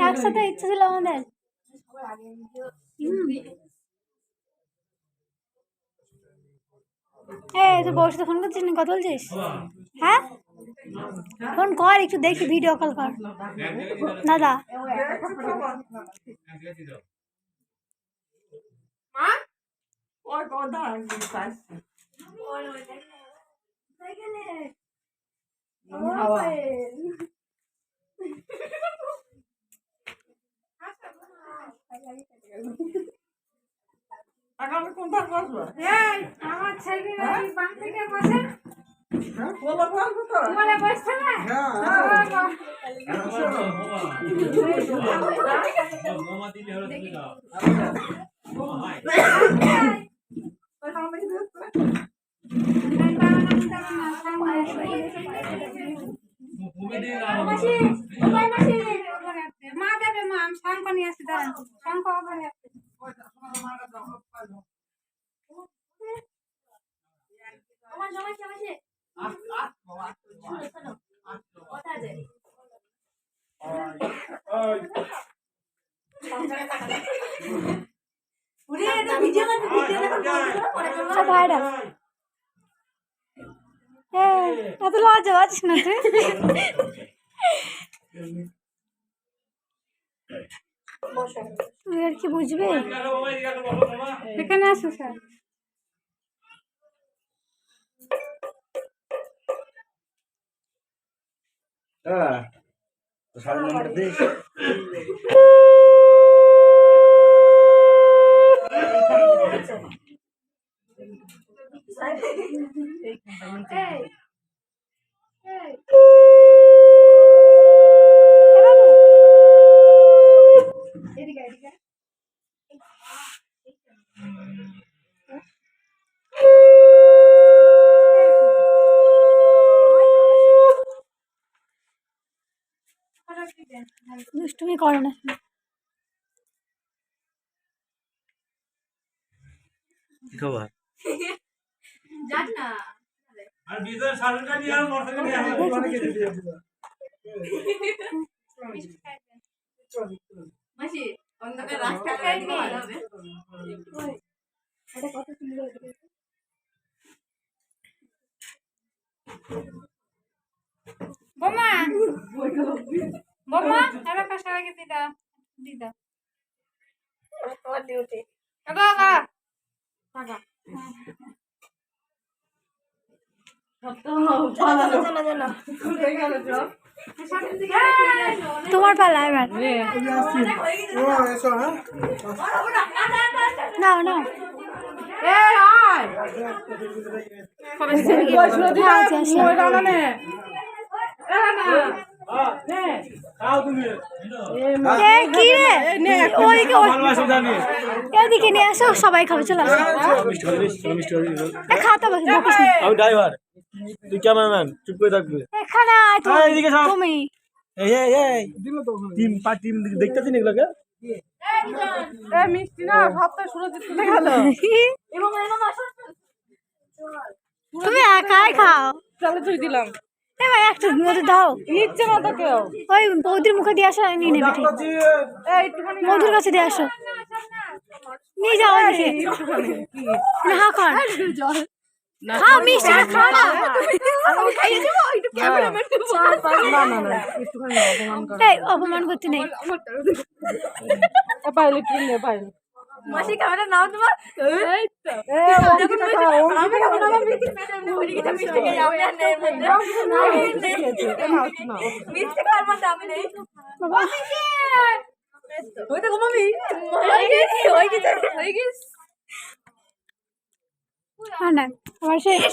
একসাথে ইচ্ছে ছিল আমাদের এই তুই বউর সাথে ফোন করছিস না কথা বলছিস হ্যাঁ ফোন কর একটু দেখি ভিডিও কল কর দাদা মা ওই কোথায় গেলে হাওয়া আগামী কোনটা করব এই আমার ছেলে বাম থেকে বসে বলো বসছে না মাসি মা দেবে মা আমি শঙ্খ নিয়ে আসি দাঁড়ান শঙ্খ ওখানে আমার এই এত লজ্জা পাচ্ছিস না তুই? তুই আর কি বুঝবি? এখানে আসো স্যার। হ্যাঁ সাড়ে নটা দিস এই এই এ বাবু এদিকে এদিকে দুষ্টুমি করে না। কি খবর? যাক না। আর বিজয় সারুনটা নিয়ে আর মোটরসাইকেল নিয়ে আমার অনেক কিছু দিয়ে দিল মাসি অন্ধকার রাস্তা খাই ভালো হবে। বোমা! বোমা এবার কাছে আগে দিদা দিদা। তোমার ডিউটি কাকা কাকা তোমার পালা এবার। নাও আচ্ছা, আচ্ছা। তুমি। এদিকে নিয়ে আসো সবাই খাবে চলে আসো। আমি ড্রাইভার তুই ক্যামেরাম্যান চুপ করে থাকবি। এখানে তুমি এদিকে তুমি। এই এই এই। টিম পা টিম দেখতেছি এগুলোকে? মিষ্টি না সবটা সুরজিৎ তুলে গেল। তুমি একাই খাও। তাহলে তুই দিলাম। এবার একটা মধু দাও। নিচ্ছে না তো কেউ। ওই বৌদির মুখে দিয়ে আসো নিয়ে নেবে ঠিক। মধুর কাছে দিয়ে আসো। নিয়ে যাও ওইদিকে না হা কর। খাও মিষ্টিটা খাও না। না না না। একটুখানি না, অপমান এই অপমান করতে নেই। পাইলে তুই পাইলে মাসি ক্যামেরা নাও তোমার। ওই তো মামি হয়ে গেছি হয়ে গেছে হয়ে গেছে হ্যাঁ না আমার সেই